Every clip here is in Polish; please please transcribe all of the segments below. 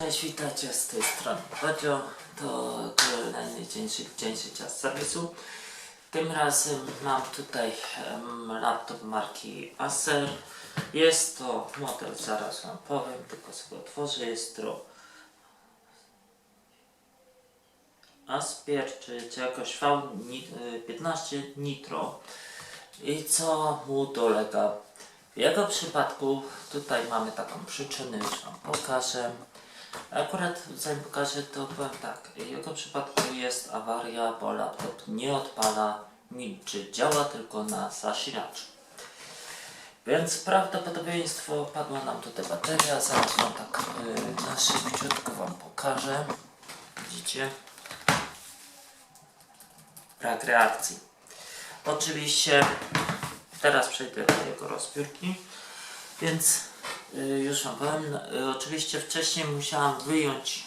Cześć, witajcie z tej strony Radio. To kolejny dzień, dzień życia z serwisu. Tym razem mam tutaj laptop marki Acer. Jest to model, zaraz wam powiem, tylko sobie otworzę. Jest to Aspier, czy, czy jakoś V15 Nitro. I co mu dolega? W jego przypadku tutaj mamy taką przyczynę, już wam pokażę. Akurat zanim pokażę to powiem tak, w jego przypadku jest awaria, bo laptop nie odpala milczy, działa tylko na zasilaczu. Więc prawdopodobieństwo padła nam tutaj bateria, zaraz wam tak yy, na szybciutko wam pokażę. Widzicie? Brak reakcji. Oczywiście teraz przejdę do jego rozbiórki. Więc już wam powiem, y, oczywiście wcześniej musiałam wyjąć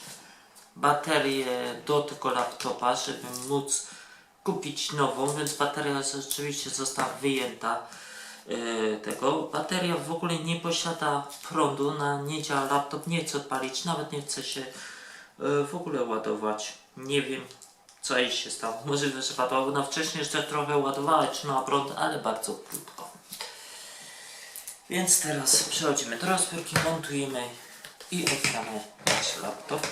baterię do tego laptopa, żeby móc kupić nową, więc bateria rzeczywiście została wyjęta y, tego. Bateria w ogóle nie posiada prądu, na nie działa laptop, nie chce odpalić, nawet nie chce się y, w ogóle ładować. Nie wiem co jej się stało. Możliwe, że padła, no wcześniej jeszcze trochę ładowała, trzymała prąd, ale bardzo krótko. Więc teraz przechodzimy do rozbiórki, montujemy i otwieramy nasz laptop.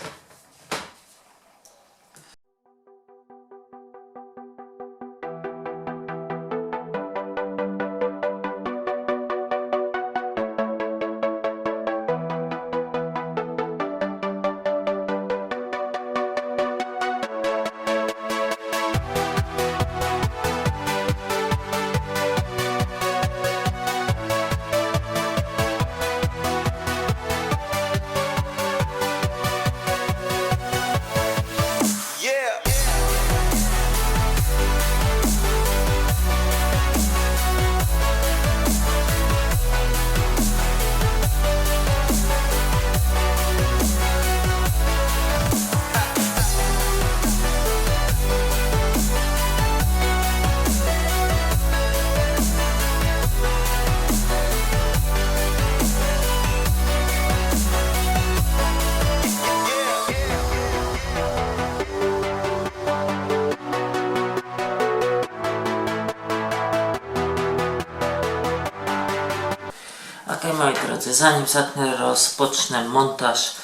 Ok, moi drodzy, zanim zacznę, rozpocznę montaż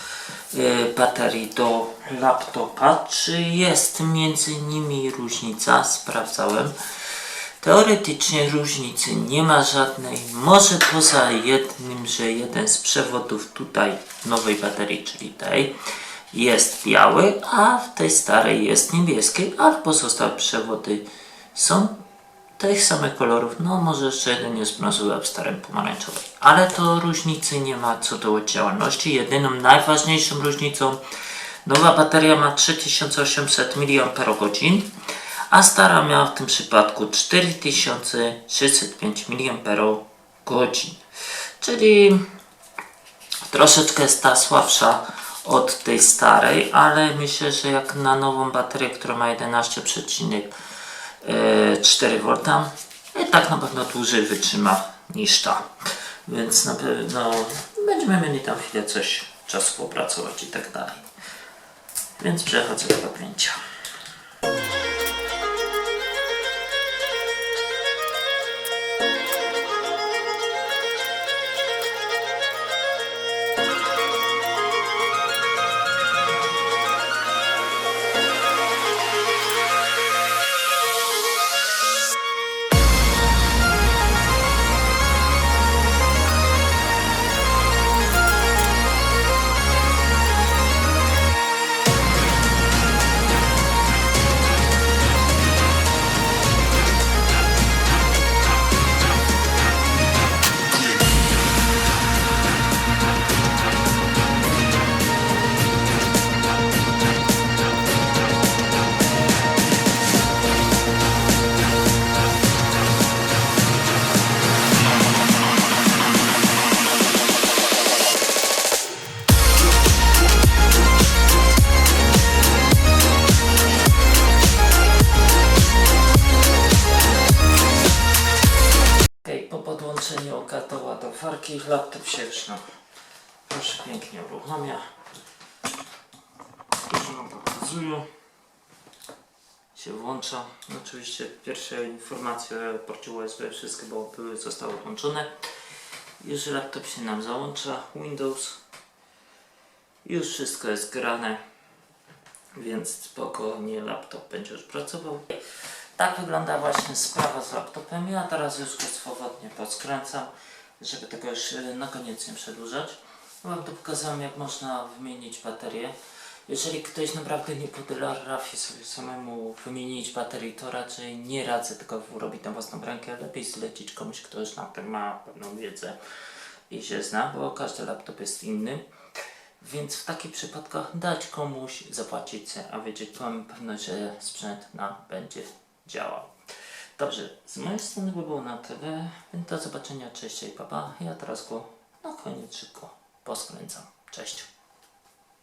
y, baterii do laptopa. Czy jest między nimi różnica? Sprawdzałem. Teoretycznie różnicy nie ma żadnej. Może poza jednym, że jeden z przewodów tutaj nowej baterii, czyli tej, jest biały, a w tej starej jest niebieski, a pozostałe przewody są tych samych kolorów, no może jeszcze jeden jest brązowy, a w starym pomarańczowy. Ale to różnicy nie ma co do działalności. Jedyną najważniejszą różnicą nowa bateria ma 3800 mAh, a stara miała w tym przypadku 4605 mAh. Czyli troszeczkę jest ta słabsza od tej starej, ale myślę, że jak na nową baterię, która ma 11,5 E, 4V no i tak na pewno dłużej wytrzyma niż ta. Więc na pewno będziemy mieli tam chwilę coś czasu popracować i tak dalej. Więc przechodzę do napięcia. Podpięcia. ładowarki, laptop się już no, proszę pięknie uruchamia. No pokazuję. Się włącza. Oczywiście pierwsze informacje o porcie USB wszystkie były, zostały włączone. Już laptop się nam załącza. Windows. Już wszystko jest grane. Więc spokojnie laptop będzie już pracował. Tak wygląda właśnie sprawa z laptopem. Ja teraz już go swobodnie poskręcam, żeby tego już e, na koniec nie przedłużać. Wam tu pokazałem jak można wymienić baterię. Jeżeli ktoś naprawdę nie potrafi sobie samemu wymienić baterii, to raczej nie radzę tego robić na własną rękę. Lepiej zlecić komuś, kto już na tym ma pewną wiedzę i się zna, bo każdy laptop jest inny. Więc w takich przypadkach dać komuś, zapłacić a wiedzieć, mamy pewność, że sprzęt nam będzie działał. Dobrze, z mojej strony by było na tyle. Do zobaczenia, cześć i papa. Ja teraz go na koniec szybko poskręcam. Cześć.